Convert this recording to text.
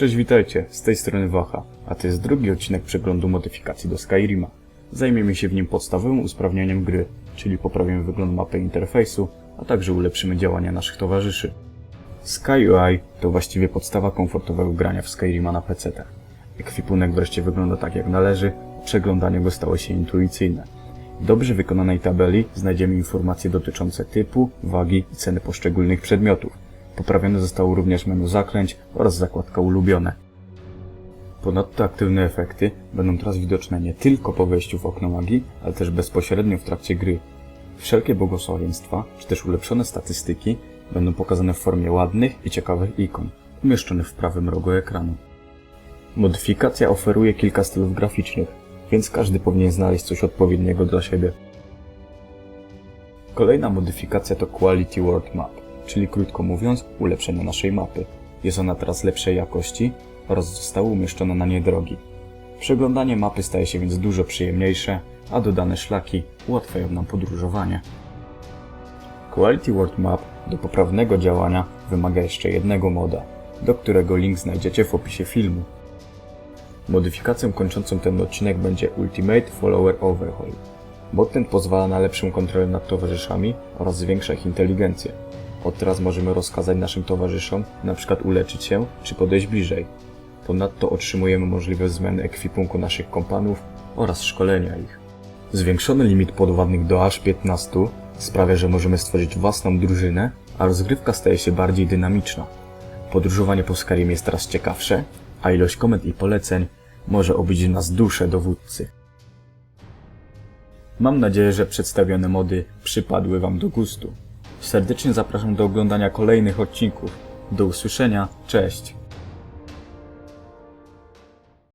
Cześć, witajcie, z tej strony Wacha, a to jest drugi odcinek przeglądu modyfikacji do Skyrima. Zajmiemy się w nim podstawowym usprawnianiem gry, czyli poprawimy wygląd mapy interfejsu, a także ulepszymy działania naszych towarzyszy. SkyUI to właściwie podstawa komfortowego grania w Skyrima na PC-tach. Ekwipunek wreszcie wygląda tak jak należy, przeglądanie go stało się intuicyjne. W dobrze wykonanej tabeli znajdziemy informacje dotyczące typu, wagi i ceny poszczególnych przedmiotów. Poprawione zostało również menu zaklęć oraz zakładka ulubione. Ponadto aktywne efekty będą teraz widoczne nie tylko po wejściu w okno magii, ale też bezpośrednio w trakcie gry. Wszelkie błogosławieństwa, czy też ulepszone statystyki będą pokazane w formie ładnych i ciekawych ikon, umieszczonych w prawym rogu ekranu. Modyfikacja oferuje kilka stylów graficznych, więc każdy powinien znaleźć coś odpowiedniego dla siebie. Kolejna modyfikacja to Quality World Map, czyli krótko mówiąc ulepszenie naszej mapy. Jest ona teraz lepszej jakości oraz została umieszczona na niej drogi. Przeglądanie mapy staje się więc dużo przyjemniejsze, a dodane szlaki ułatwiają nam podróżowanie. Quality World Map do poprawnego działania wymaga jeszcze jednego moda, do którego link znajdziecie w opisie filmu. Modyfikacją kończącą ten odcinek będzie Ultimate Follower Overhaul. Mod ten pozwala na lepszą kontrolę nad towarzyszami oraz zwiększa ich inteligencję. Od teraz możemy rozkazać naszym towarzyszom np. uleczyć się czy podejść bliżej. Ponadto otrzymujemy możliwość zmiany ekwipunku naszych kompanów oraz szkolenia ich. Zwiększony limit podwładnych do aż 15 sprawia, że możemy stworzyć własną drużynę, a rozgrywka staje się bardziej dynamiczna. Podróżowanie po Skyrim jest teraz ciekawsze, a ilość komend i poleceń może obić nas duszę dowódcy. Mam nadzieję, że przedstawione mody przypadły Wam do gustu. Serdecznie zapraszam do oglądania kolejnych odcinków. Do usłyszenia, cześć!